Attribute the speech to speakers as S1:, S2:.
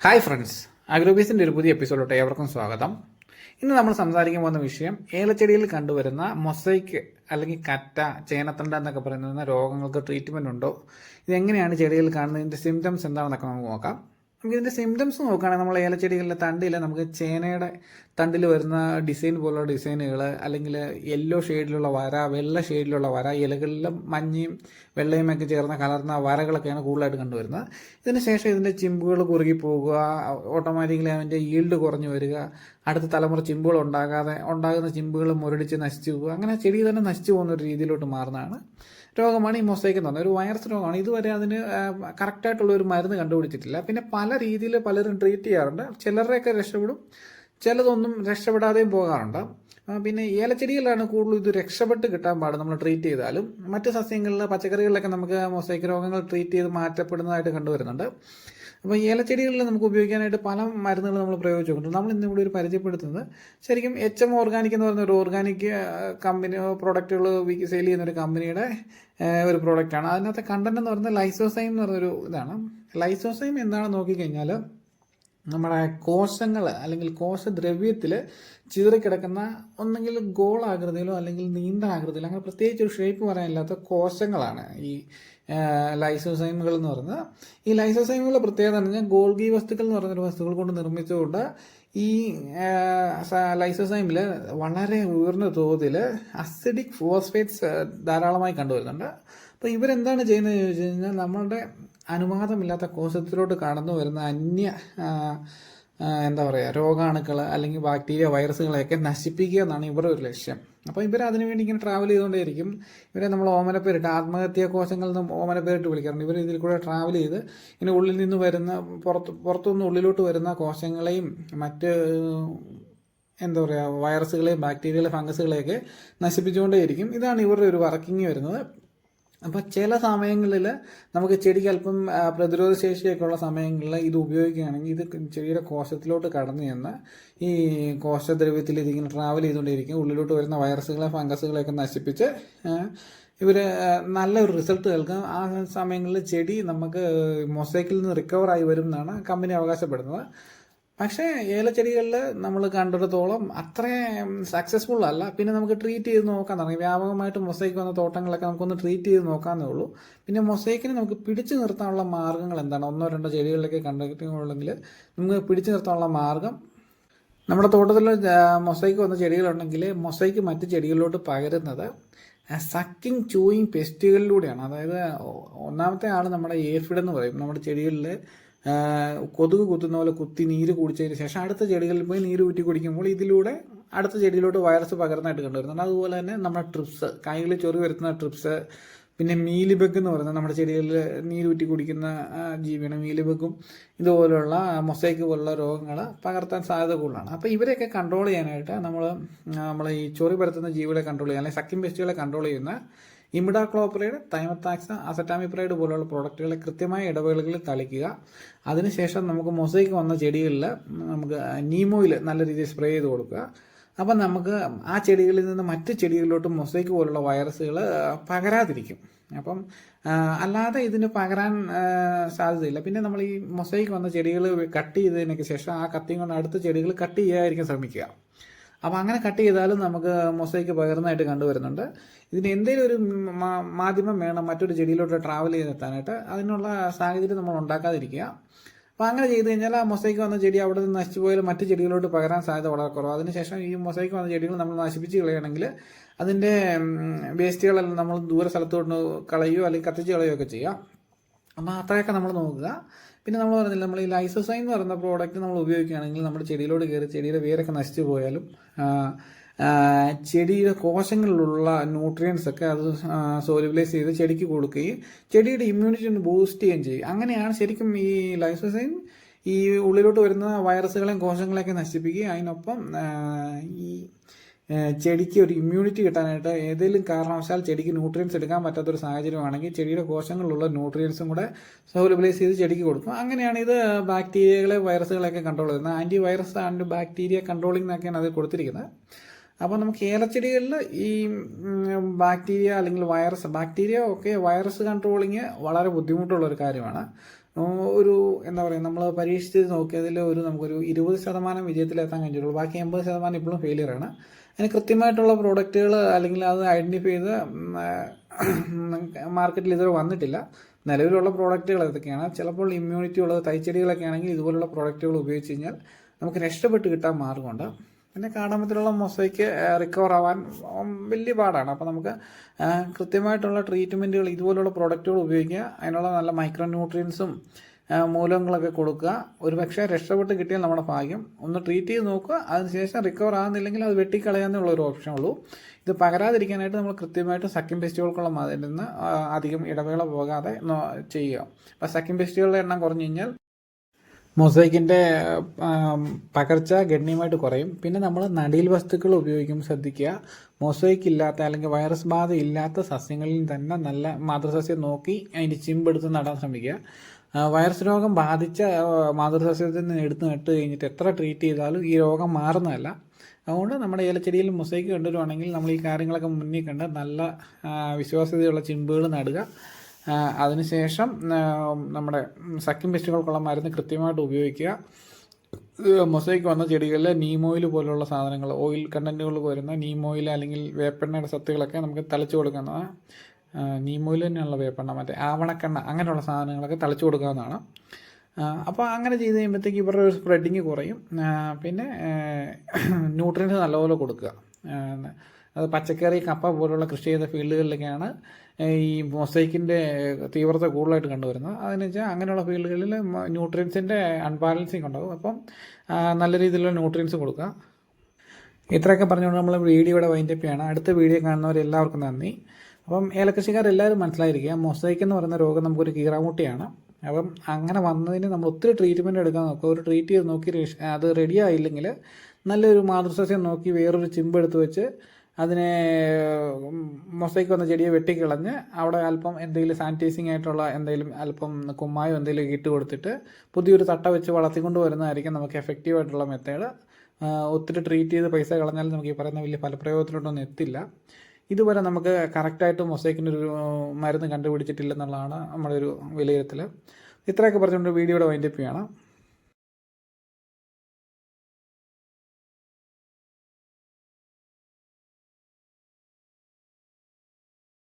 S1: Hi friends അഗ്രോബീസിന്റെ ഒരു പുതിയ എപ്പിസോഡിലോട്ട് ഏവർക്കും സ്വാഗതം. ഇന്ന് നമ്മൾ സംസാരിക്കാൻ പോകുന്ന വിഷയം ഏലച്ചെടിയിൽ കണ്ടുവരുന്ന മൊസൈക്ക് അല്ലെങ്കിൽ കറ്റ ചേനത്തണ്ട എന്നൊക്കെ പറയുന്ന രോഗങ്ങൾക്ക് ട്രീറ്റ്മെന്റ് ഉണ്ടോ? ഇതെങ്ങനെയാണ് ചെടിയിൽ കാണുന്നത്? ഇതിന്റെ സിംറ്റംസ് എന്താണെന്നൊക്കെ നമുക്ക് നോക്കാം. നമുക്ക് ഇതിന്റെ സിംറ്റംസ് നോക്കുകയാണെങ്കിൽ നമ്മൾ ഏലച്ചെടികളിലെ തണ്ടിൽ നമുക്ക് ചേനയുടെ തണ്ടിൽ വരുന്ന ഡിസൈൻ പോലുള്ള ഡിസൈനുകൾ അല്ലെങ്കിൽ യെല്ലോ ഷെയ്ഡിലുള്ള വര വെള്ള ഷെയ്ഡിലുള്ള വര ഇലകളിലും മഞ്ഞയും വെള്ളയും ഒക്കെ ചേർന്ന കലർന്ന വരകളൊക്കെയാണ് കൂടുതലായിട്ട് കണ്ടുവരുന്നത്. ഇതിന് ശേഷം ഇതിന്റെ ചിമ്പുകൾ കുറുകി പോകുക ഓട്ടോമാറ്റിക്കലി അതിന്റെ ഈൽഡ് കുറഞ്ഞു വരിക അടുത്ത തലമുറ ചിമ്പുകൾ ഉണ്ടാകാതെ ഉണ്ടാകുന്ന ചിമ്പുകൾ മുരടിച്ച് നശിച്ചു പോകുക അങ്ങനെ ചെടി തന്നെ നശിച്ചു പോകുന്ന ഒരു രീതിയിലോട്ട് മാറുന്നതാണ്. രോഗമാണ് ഈ മൊസൈക്ക് എന്ന് പറഞ്ഞത്. ഒരു വൈറസ് രോഗമാണ്. ഇതുവരെ അതിന് കറക്റ്റായിട്ടുള്ള ഒരു മരുന്ന് കണ്ടുപിടിച്ചിട്ടില്ല. പിന്നെ പല രീതിയിൽ പലരും ട്രീറ്റ് ചെയ്യാറുണ്ട്. ചിലരുടെയൊക്കെ രക്ഷപ്പെടും. ചിലതൊന്നും രക്ഷപ്പെടാതെയും പോകാറുണ്ട്. പിന്നെ ഏലച്ചെടികളിലാണ് കൂടുതലും ഇത് രക്ഷപ്പെട്ട് കിട്ടാൻ പാട് നമ്മൾ ട്രീറ്റ് ചെയ്താലും. മറ്റ് സസ്യങ്ങളിൽ പച്ചക്കറികളിലൊക്കെ നമുക്ക് മൊസൈക്ക് രോഗങ്ങൾ ട്രീറ്റ് ചെയ്ത് മാറ്റപ്പെടുന്നതായിട്ട് കണ്ടുവരുന്നുണ്ട്. അപ്പോൾ ഏലച്ചെടികളിൽ നമുക്ക് ഉപയോഗിക്കാനായിട്ട് പല മരുന്നുകൾ നമ്മൾ പ്രയോഗിച്ചു നമ്മൾ ഇന്ന് ഇവിടെ ഒരു പരിചയപ്പെടുത്തുന്നത് ശരിക്കും എച്ച് എം ഓർഗാനിക് എന്ന് പറയുന്ന ഒരു ഓർഗാനിക് കമ്പനി പ്രോഡക്റ്റുകൾ സെയിൽ ചെയ്യുന്ന ഒരു കമ്പനിയുടെ ഒരു പ്രോഡക്റ്റാണ് അതിനകത്തെ കണ്ടന്റ് എന്ന് പറയുന്നത് ലൈസോസൈം എന്ന് പറയുന്നൊരു ഇതാണ്. ലൈസോസൈം എന്താണെന്ന് നോക്കിക്കഴിഞ്ഞാൽ നമ്മുടെ കോശങ്ങൾ അല്ലെങ്കിൽ കോശദ്രവ്യത്തിൽ ചിതറിക്കിടക്കുന്ന ഒന്നെങ്കിൽ ഗോളാകൃതിയിലോ അല്ലെങ്കിൽ നീണ്ട ആകൃതിയിലോ അങ്ങനെ പ്രത്യേകിച്ച് ഒരു ഷേപ്പ് പറയാനില്ലാത്ത കോശങ്ങളാണ് ഈ ലൈസോസൈമുകൾ എന്ന് പറയുന്നത്. ഈ ലൈസോസൈമുകളുടെ പ്രത്യേകത എന്ന് പറഞ്ഞാൽ ഗോൾഗി വസ്തുക്കൾ എന്ന് പറയുന്ന വസ്തുക്കൾ കൊണ്ട് നിർമ്മിച്ചുകൊണ്ട് ഈ ലൈസോസൈമിൽ വളരെ ഉയർന്ന തോതിൽ അസിഡിക് ഫോസ്ഫേറ്റ്സ് ധാരാളമായി കണ്ടുവരുന്നുണ്ട്. അപ്പോൾ ഇവരെന്താണ് ചെയ്യുന്നത് ചോദിച്ചു കഴിഞ്ഞാൽ നമ്മളുടെ അനുവാദമില്ലാത്ത കോശത്തിലോട്ട് കടന്നു വരുന്ന അന്യ എന്താ പറയുക രോഗാണുക്കൾ അല്ലെങ്കിൽ ബാക്ടീരിയ വൈറസുകളെയൊക്കെ നശിപ്പിക്കുക എന്നാണ് ഇവരുടെ ഒരു ലക്ഷ്യം. അപ്പോൾ ഇവർ അതിനുവേണ്ടി ഇങ്ങനെ ട്രാവൽ ചെയ്തുകൊണ്ടേയിരിക്കും. ഇവരെ നമ്മൾ ഓമനപ്പേരിട്ട് ആത്മഹത്യാ കോശങ്ങളിൽ നിന്നും ഓമനപ്പേരിട്ട് വിളിക്കാറുണ്ട്. ഇവർ ഇതിൽ കൂടെ ട്രാവൽ ചെയ്ത് ഇങ്ങനെ ഉള്ളിൽ നിന്ന് വരുന്ന പുറത്ത് പുറത്തുനിന്ന് ഉള്ളിലോട്ട് വരുന്ന കോശങ്ങളെയും മറ്റ് എന്താ പറയുക വൈറസുകളെയും ബാക്ടീരിയകളെ ഫംഗസുകളെയൊക്കെ നശിപ്പിച്ചുകൊണ്ടേയിരിക്കും. ഇതാണ് ഇവരുടെ ഒരു വർക്കിംഗ് വരുന്നത്. അപ്പോൾ ചില സമയങ്ങളിൽ നമുക്ക് ചെടിക്ക് അല്പം പ്രതിരോധ ശേഷിയൊക്കെ ഉള്ള സമയങ്ങളിൽ ഇത് ഉപയോഗിക്കുകയാണെങ്കിൽ ഇത് ചെടിയുടെ കോശത്തിലോട്ട് കടന്നു ചെന്ന് ഈ കോശദ്രവ്യത്തിൽ ഇതിങ്ങനെ ട്രാവൽ ചെയ്തുകൊണ്ടിരിക്കും. ഉള്ളിലോട്ട് വരുന്ന വൈറസുകളെ ഫംഗസുകളെയൊക്കെ നശിപ്പിച്ച് ഇവർ നല്ലൊരു റിസൾട്ട് കേൾക്കും ആ സമയങ്ങളിൽ ചെടി നമുക്ക് മൊസൈക്കിൽ നിന്ന് റിക്കവർ ആയി വരും എന്നാണ് കമ്പനി അവകാശപ്പെടുന്നത്. പക്ഷേ ഏലച്ചെടികളിൽ നമ്മൾ കണ്ടിടത്തോളം അത്രയും സക്സസ്ഫുൾ അല്ല. പിന്നെ നമുക്ക് ട്രീറ്റ് ചെയ്ത് നോക്കാൻ തുടങ്ങി. വ്യാപകമായിട്ട് മൊസൈക്ക് വന്ന തോട്ടങ്ങളൊക്കെ നമുക്കൊന്ന് ട്രീറ്റ് ചെയ്ത് നോക്കാമെന്നേ ഉള്ളൂ. പിന്നെ മൊസൈക്കിനെ നമുക്ക് പിടിച്ചു നിർത്താനുള്ള മാർഗങ്ങൾ എന്താണ്? ഒന്നോ രണ്ടോ ചെടികളിലൊക്കെ കണ്ടിട്ടുണ്ടെങ്കിൽ നമുക്ക് പിടിച്ചു നിർത്താനുള്ള മാർഗം. നമ്മുടെ തോട്ടത്തിൽ മൊസൈക്ക് വന്ന ചെടികളുണ്ടെങ്കിൽ മൊസൈക്ക് മറ്റ് ചെടികളിലോട്ട് പകരുന്നത് സക്കിങ് ചൂയിങ് പെസ്റ്റുകളിലൂടെയാണ് അതായത് ഒന്നാമത്തെ ആൾ നമ്മുടെ ഏഫിഡ് എന്ന് പറയും. നമ്മുടെ ചെടികളിൽ കൊതുക് കുത്തുന്ന പോലെ കുത്തി നീര് കുടിച്ചതിന് ശേഷം അടുത്ത ചെടികളിൽ പോയി നീര് ഊറ്റി കുടിക്കുമ്പോൾ ഇതിലൂടെ അടുത്ത ചെടിയിലോട്ട് വൈറസ് പകർന്നായിട്ട് കണ്ടുവരുന്നുണ്ട്. അതുപോലെ തന്നെ നമ്മുടെ ട്രിപ്സ് കായ്കളിൽ ചൊറി വരുത്തുന്ന ട്രിപ്സ് പിന്നെ മീലിബഗ് എന്ന് പറയുന്നത് നമ്മുടെ ചെടികളിൽ നീരൂറ്റി കുടിക്കുന്ന ജീവിയാണ് മീലിബഗും ഇതുപോലുള്ള മൊസൈക്ക് പോലുള്ള രോഗങ്ങൾ പകർത്താൻ സാധ്യത കൂടുതലാണ്. അപ്പോൾ ഇവരെയൊക്കെ കൺട്രോൾ ചെയ്യാനായിട്ട് നമ്മൾ നമ്മൾ ഈ ചൊറി പരത്തുന്ന ജീവികളെ കൺട്രോൾ ചെയ്യാൻ അല്ലെങ്കിൽ സക്കിം പെസ്റ്റുകളെ കൺട്രോൾ ചെയ്യുന്ന ഇമിഡാക്ലോപ്രൈഡ് തൈമത്താക്സ അസറ്റാമിപ്രൈഡ് പോലുള്ള പ്രോഡക്റ്റുകളെ കൃത്യമായ ഇടവേളകളിൽ തളിക്കുക അതിനുശേഷം നമുക്ക് മൊസൈക്ക് വന്ന ചെടികളിൽ നമുക്ക് നീമോയിൽ നല്ല രീതിയിൽ സ്പ്രേ ചെയ്ത് കൊടുക്കുക. അപ്പം നമുക്ക് ആ ചെടികളിൽ നിന്ന് മറ്റ് ചെടികളിലോട്ട് മൊസൈക്ക് പോലുള്ള വൈറസുകൾ പകരാതിരിക്കും. അപ്പം അല്ലാതെ ഇതിന് പകരാൻ സാധ്യതയില്ല. പിന്നെ നമ്മൾ ഈ മൊസൈക്ക് വന്ന ചെടികൾ കട്ട് ചെയ്തതിനൊക്കെ ശേഷം ആ കത്തിയും കൊണ്ട് അടുത്ത ചെടികൾ കട്ട് ചെയ്യാതിരിക്കാൻ ശ്രമിക്കുക. അപ്പോൾ അങ്ങനെ കട്ട് ചെയ്താലും നമുക്ക് മൊസൈക്ക് പകർന്നതായിട്ട് കണ്ടുവരുന്നുണ്ട്. ഇതിന് എന്തെങ്കിലും ഒരു മാധ്യമം വേണം മറ്റൊരു ചെടിയിലോട്ട് ട്രാവൽ ചെയ്തെത്താനായിട്ട് അതിനുള്ള സാഹചര്യം നമ്മൾ ഉണ്ടാക്കാതിരിക്കുക. അപ്പോൾ അങ്ങനെ ചെയ്ത് കഴിഞ്ഞാൽ ആ മൊസൈക്ക് വന്ന ചെടി അവിടെ നിന്ന് നശിച്ചു പോയാൽ മറ്റ് ചെടികളോട്ട് പകരാൻ സാധ്യത വളരെ കുറവ്. അതിനുശേഷം ഈ മൊസൈക്ക് വന്ന ചെടികൾ നമ്മൾ നശിപ്പിച്ച് കളയുകയാണെങ്കിൽ അതിന്റെ വേസ്റ്റുകളെല്ലാം നമ്മൾ ദൂര സ്ഥലത്തോട്ട് കളയുകയോ അല്ലെങ്കിൽ കത്തിച്ച് കളയുകയോ ഒക്കെ ചെയ്യാം. അപ്പോൾ അത്രയൊക്കെ നമ്മൾ നോക്കുക. പിന്നെ നമ്മൾ പറഞ്ഞില്ല നമ്മൾ ഈ ലൈസോസൈൻ എന്ന് പറയുന്ന പ്രോഡക്റ്റ് നമ്മൾ ഉപയോഗിക്കുകയാണെങ്കിൽ നമ്മുടെ ചെടിയിലോട് കയറി ചെടിയുടെ വേരൊക്കെ നശിച്ചു പോയാലും ചെടിയുടെ കോശങ്ങളിലുള്ള ന്യൂട്രിയൻസ് ഒക്കെ അത് സോലിബിലൈസ് ചെയ്ത് ചെടിക്ക് കൊടുക്കുകയും ചെടിയുടെ ഇമ്മ്യൂണിറ്റി ഒന്ന് ബൂസ്റ്റ് ചെയ്യുകയും ചെയ്യും. അങ്ങനെയാണ് ശരിക്കും ഈ ലൈസോസൈൻ ഈ ഉള്ളിലോട്ട് വരുന്ന വൈറസുകളെയും കോശങ്ങളെയൊക്കെ നശിപ്പിക്കുകയും അതിനൊപ്പം ഈ ചെടിക്ക് ഒരു ഇമ്മ്യൂണിറ്റി കിട്ടാനായിട്ട് ഏതെങ്കിലും കാരണവശാൽ ചെടിക്ക് ന്യൂട്രിയൻസ് എടുക്കാൻ പറ്റാത്തൊരു സാഹചര്യമാണെങ്കിൽ ചെടിയുടെ കോശങ്ങളിലുള്ള ന്യൂട്രിയൻസും കൂടെ സൗലബിലൈസ് ചെയ്ത് ചെടിക്ക് കൊടുക്കും. അങ്ങനെയാണ് ഇത് ബാക്ടീരിയകളെ വൈറസുകളെയൊക്കെ കൺട്രോൾ ചെയ്യുന്നത്. Anti virus and bacteria controlling എന്നൊക്കെയാണ് അത് കൊടുത്തിരിക്കുന്നത്. അപ്പോൾ നമുക്ക് ഏലച്ചെടികളിൽ ഈ ബാക്ടീരിയ അല്ലെങ്കിൽ വൈറസ് ബാക്ടീരിയ ഒക്കെ വൈറസ് കൺട്രോളിങ് വളരെ ബുദ്ധിമുട്ടുള്ള ഒരു കാര്യമാണ്. ഒരു എന്താ പറയുക നമ്മൾ പരീക്ഷിച്ച് നോക്കിയതിൽ ഒരു നമുക്കൊരു ഇരുപത് ശതമാനം വിജയത്തിലെത്താൻ കഴിഞ്ഞിട്ടുള്ളൂ. ബാക്കി എൺപത് ശതമാനം ഇപ്പോഴും ഫെയിലിയർ ആണ്. അതിന് കൃത്യമായിട്ടുള്ള പ്രോഡക്റ്റുകൾ അല്ലെങ്കിൽ അത് ഐഡന്റിഫൈ ചെയ്ത് മാർക്കറ്റിൽ ഇതുവരെ വന്നിട്ടില്ല. നിലവിലുള്ള പ്രോഡക്റ്റുകൾ ഏതൊക്കെയാണ്? ചിലപ്പോൾ ഇമ്മ്യൂണിറ്റി ഉള്ളത് തൈച്ചെടികളൊക്കെ ആണെങ്കിൽ ഇതുപോലുള്ള പ്രോഡക്റ്റുകൾ ഉപയോഗിച്ച് കഴിഞ്ഞാൽ നമുക്ക് രക്ഷപ്പെട്ട് കിട്ടാൻ മാർഗമുണ്ട്. പിന്നെ കാടമത്തിലുള്ള മൊസൈക്ക് റിക്കവർ ആവാൻ വലിയ പാടാണ്. അപ്പോൾ നമുക്ക് കൃത്യമായിട്ടുള്ള ട്രീറ്റ്മെന്റുകൾ ഇതുപോലുള്ള പ്രോഡക്റ്റുകൾ ഉപയോഗിക്കുക. അതിനുള്ള നല്ല മൈക്രോ ന്യൂട്രിയൻസും മൂലങ്ങളൊക്കെ കൊടുക്കുക. ഒരു പക്ഷേ രക്ഷപ്പെട്ട് കിട്ടിയാൽ നമ്മുടെ ഭാഗ്യം. ഒന്ന് ട്രീറ്റ് ചെയ്ത് നോക്കുക. അതിനുശേഷം റിക്കവർ ആകുന്നില്ലെങ്കിൽ അത് വെട്ടിക്കളയാന്നുള്ള ഒരു ഓപ്ഷൻ ഉള്ളൂ. ഇത് പകരാതിരിക്കാനായിട്ട് നമ്മൾ കൃത്യമായിട്ട് സക്കിൻ പെസ്റ്റുകൾക്കുള്ള മതിൽ നിന്ന് അധികം ഇടവേള പോകാതെ ചെയ്യുക. അപ്പോൾ സക്കിൻ പെസ്റ്റുകളുടെ എണ്ണം കുറഞ്ഞു കഴിഞ്ഞാൽ മൊസൈക്കിന്റെ പകർച്ച ഗണ്യമായിട്ട് കുറയും. പിന്നെ നമ്മൾ നടീൽ വസ്തുക്കൾ ഉപയോഗിക്കുമ്പോൾ ശ്രദ്ധിക്കുക. മൊസൈക്ക് ഇല്ലാത്ത അല്ലെങ്കിൽ വൈറസ് ബാധ ഇല്ലാത്ത സസ്യങ്ങളിൽ തന്നെ നല്ല മാതൃസസ്യം നോക്കി അതിന്റെ ചിമ്പെടുത്ത് നടാൻ ശ്രമിക്കുക. വൈറസ് രോഗം ബാധിച്ച മാതൃസസ്യത്തിൽ നിന്ന് എടുത്ത് നട്ട് കഴിഞ്ഞിട്ട് എത്ര ട്രീറ്റ് ചെയ്താലും ഈ രോഗം മാറുന്നതല്ല. അതുകൊണ്ട് നമ്മുടെ ഏലച്ചെടിയിൽ മൊസൈക്ക് കണ്ടുവരുവാണെങ്കിൽ നമ്മൾ ഈ കാര്യങ്ങളൊക്കെ മുന്നിൽ കണ്ട് നല്ല വിശ്വാസ്യതയുള്ള ചിമ്പുകൾ നടുക. അതിനുശേഷം നമ്മുടെ സക്കിം പെസ്റ്റുകൾക്കുള്ള മരുന്ന് കൃത്യമായിട്ട് ഉപയോഗിക്കുക. മൊസൈക്ക് വന്ന ചെടികളിൽ നീമോയിൽ പോലുള്ള സാധനങ്ങൾ ഓയിൽ കണ്ടന്റുകൾ വരുന്ന നീം ഓയിൽ അല്ലെങ്കിൽ വേപ്പെണ്ണയുടെ സത്തുകളൊക്കെ നമുക്ക് തളിച്ചു കൊടുക്കുന്നതാണ് നീമോയിൽ തന്നെയുള്ള വേപ്പെണ്ണ മറ്റേ ആവണക്കെണ്ണ അങ്ങനെയുള്ള സാധനങ്ങളൊക്കെ തളിച്ചു കൊടുക്കാവുന്നതാണ്. അപ്പോൾ അങ്ങനെ ചെയ്ത് കഴിയുമ്പോഴത്തേക്ക് ഇവരുടെ ഒരു സ്പ്രെഡിങ് കുറയും. പിന്നെ ന്യൂട്രിയൻസ് നല്ലപോലെ കൊടുക്കുക. അത് പച്ചക്കറി കപ്പ പോലുള്ള കൃഷി ചെയ്ത ഫീൽഡുകളിലൊക്കെയാണ് ഈ മൊസൈക്കിന്റെ തീവ്രത കൂടുതലായിട്ട് കണ്ടുവരുന്നത്. അതെന്ന് വെച്ചാൽ അങ്ങനെയുള്ള ഫീൽഡുകളിൽ ന്യൂട്രിയൻസിന്റെ അൺബാലൻസിങ് ഉണ്ടാകും അപ്പം നല്ല രീതിയിലുള്ള ന്യൂട്രിയൻസ് കൊടുക്കുക. ഇത്രയൊക്കെ പറഞ്ഞുകൊണ്ട് നമ്മൾ വീഡിയോയുടെ വൈൻഡപ്പ് ചെയ്യണം. അടുത്ത വീഡിയോ കാണുന്നവരെല്ലാവർക്കും നന്ദി. അപ്പം ഏലകൃഷിക്കാരെല്ലാവരും മനസ്സിലായിരിക്കുക. മൊസൈക്ക് എന്ന് പറയുന്ന രോഗം നമുക്കൊരു കീറാമുട്ടിയാണ്. അപ്പം അങ്ങനെ വന്നതിന് നമ്മൾ ഒത്തിരി ട്രീറ്റ്മെന്റ് എടുക്കാൻ നോക്കുക. ഒരു ട്രീറ്റ് ചെയ്ത് നോക്കി അത് റെഡി ആയില്ലെങ്കിൽ നല്ലൊരു മാതൃസസ്യം നോക്കി വേറൊരു ചിമ്പെടുത്ത് വെച്ച് അതിനെ മൊസൈക്ക് വന്ന ചെടിയെ വെട്ടിക്കളഞ്ഞ് അവിടെ അല്പം എന്തെങ്കിലും സാനിറ്റൈസിങ് ആയിട്ടുള്ള എന്തെങ്കിലും അല്പം കുമ്മായോ എന്തെങ്കിലും ഇട്ട് കൊടുത്തിട്ട് പുതിയൊരു തട്ട വെച്ച് വളർത്തിക്കൊണ്ട് വരുന്നതായിരിക്കും നമുക്ക് എഫക്റ്റീവ് ആയിട്ടുള്ള മെത്തേഡ് ഒത്തിരി ട്രീറ്റ് ചെയ്ത് പൈസ കളഞ്ഞാൽ നമുക്ക് ഈ പറയുന്ന വലിയ ഫലപ്രയോഗത്തിലോട്ടൊന്നും എത്തില്ല. ഇതുവരെ നമുക്ക് കറക്റ്റായിട്ട് മൊസൈക്കിന്റെ ഒരു മരുന്ന് കണ്ടുപിടിച്ചിട്ടില്ലെന്നുള്ളതാണ് നമ്മുടെ ഒരു വിലയിരുത്തൽ ഇത്രയൊക്കെ പറഞ്ഞുകൊണ്ട് വീഡിയോയുടെ വൈൻഡപ്പ് ചെയ്യണം.